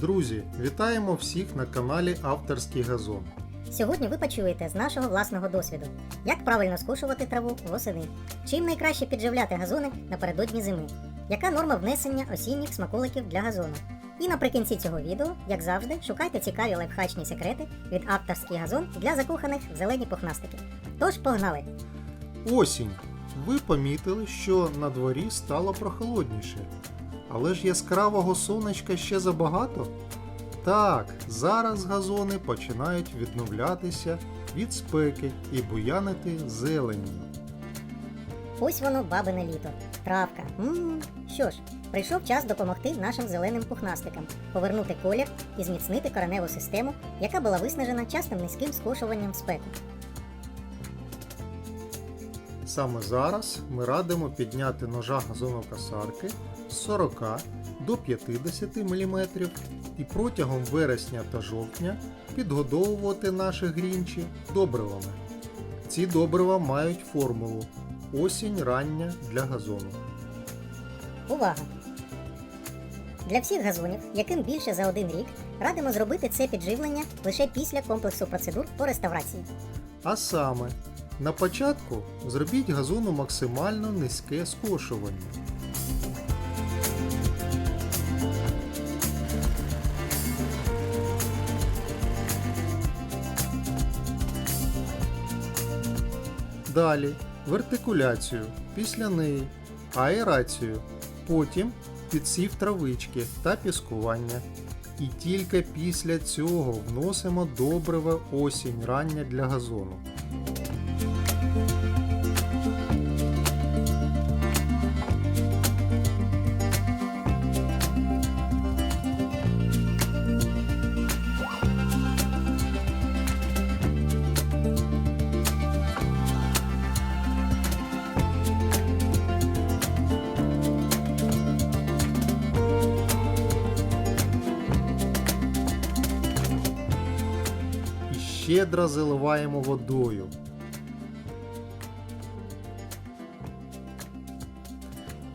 Друзі, вітаємо всіх на каналі Авторський газон. Сьогодні ви почуєте з нашого власного досвіду, як правильно скошувати траву восени, чим найкраще підживляти газони напередодні зими, яка норма внесення осінніх смаколиків для газону. І наприкінці цього відео, як завжди, шукайте цікаві лайфхачні секрети від авторський газон для закоханих в зелені пухнастики. Тож погнали! Осінь. Ви помітили, що на дворі стало прохолодніше. Але ж яскравого сонечка ще забагато? Так, зараз газони починають відновлятися від спеки і буянити зеленню. Ось воно бабине літо. Травка. Мм. Що ж, прийшов час допомогти нашим зеленим пухнастикам, повернути колір і зміцнити кореневу систему, яка була виснажена частим низьким скошуванням спеку. Саме зараз ми радимо підняти ножа газонокосарки з 40 до 50 мм і протягом вересня та жовтня підгодовувати наші грінчі добривами. Ці добрива мають формулу осінь рання для газону. Увага! Для всіх газонів, яким більше за один рік, радимо зробити це підживлення лише після комплексу процедур по реставрації. А саме, на початку зробіть газону максимально низьке скошування. Далі вертикуляцію, після неї аерацію, потім підсів травички та піскування. І тільки після цього вносимо добриве осінь рання для газону. Щедро заливаємо водою.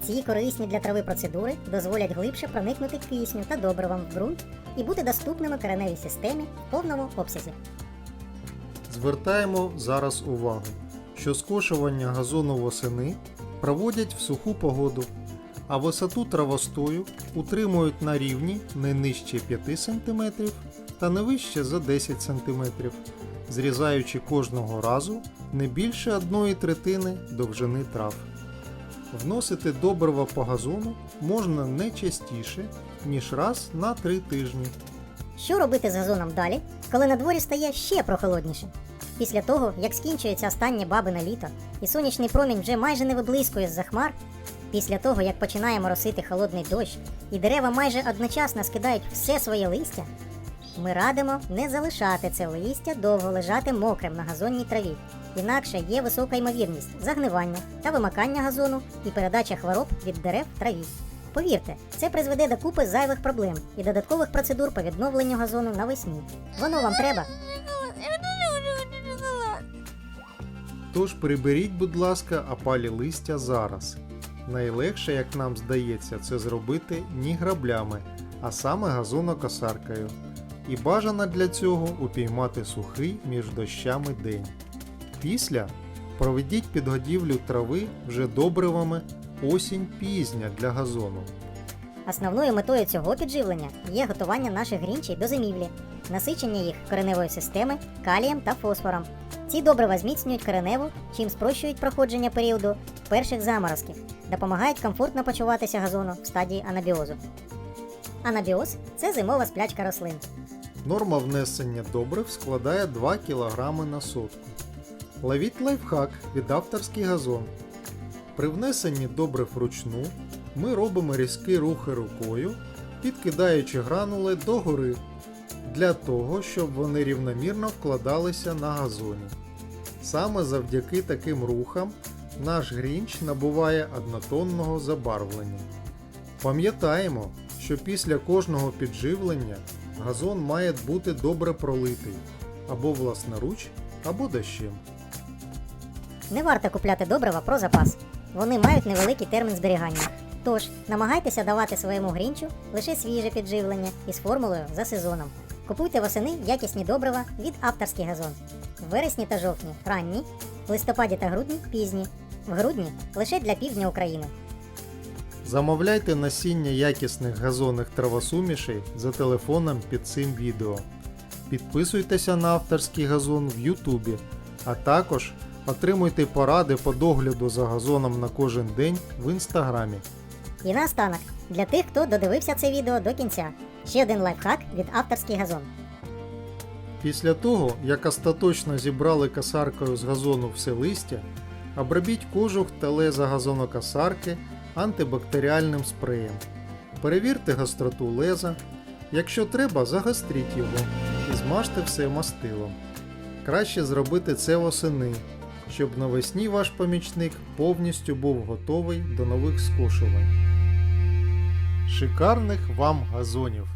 Ці корисні для трави процедури дозволять глибше проникнути кисню та добривам в ґрунт і бути доступними кореневій системі в повному обсязі. Звертаємо зараз увагу, що скошування газону восени проводять в суху погоду, а висоту травостою утримують на рівні не нижче 5 см та не вище за 10 см, зрізаючи кожного разу не більше одної третини довжини трав. Вносити добрива по газону можна не частіше, ніж раз на 3 тижні. Що робити з газоном далі, коли на дворі стає ще прохолодніше? Після того, як скінчується останнє бабине літо, і сонячний промінь вже майже не виблискує з-за хмар, після того, як починає моросити холодний дощ, і дерева майже одночасно скидають все своє листя, ми радимо не залишати це листя довго лежати мокрим на газонній траві. Інакше є висока ймовірність загнивання та вимакання газону і передача хвороб від дерев траві. Повірте, це призведе до купи зайвих проблем і додаткових процедур по відновленню газону навесні. Воно вам треба. Тож приберіть, будь ласка, опалі листя зараз. Найлегше, як нам здається, це зробити не граблями, а саме газонокосаркою. І бажано для цього упіймати сухий між дощами день. Після проведіть підгодівлю трави вже добривами осінь пізня для газону. Основною метою цього підживлення є готування наших грінчей до зимівлі, насичення їх кореневої системи калієм та фосфором. Ці добрива зміцнюють кореневу, чим спрощують проходження періоду перших заморозків, допомагають комфортно почуватися газону в стадії анабіозу. Анабіоз це зимова сплячка рослин. Норма внесення добрив складає 2 кг на сотку. Ловіть лайфхак від авторський газон. При внесенні добрив вручну ми робимо різкі рухи рукою, підкидаючи гранули догори, для того, щоб вони рівномірно вкладалися на газоні. Саме завдяки таким рухам наш грінч набуває однотонного забарвлення. Пам'ятаємо, що після кожного підживлення газон має бути добре пролитий або власноруч, або дощем. Не варто купляти добрива про запас. Вони мають невеликий термін зберігання. Тож, намагайтеся давати своєму грінчу лише свіже підживлення із формулою за сезоном. Купуйте восени якісні добрива від авторський газон. В вересні та жовтні ранні, в листопаді та грудні пізні, в грудні лише для півдня України. Замовляйте насіння якісних газонних травосумішей за телефоном під цим відео. Підписуйтеся на авторський газон в Ютубі, а також отримуйте поради по догляду за газоном на кожен день в інстаграмі. І наостанок, для тих, хто додивився це відео до кінця, ще один лайфхак від авторський газон. Після того, як остаточно зібрали косаркою з газону все листя, обробіть кожух та леза газонокосарки антибактеріальним спреєм. Перевірте гостроту леза. Якщо треба, загостріть його і змажте все мастилом. Краще зробити це восени, щоб навесні ваш помічник повністю був готовий до нових скошувань. Шикарних вам газонів!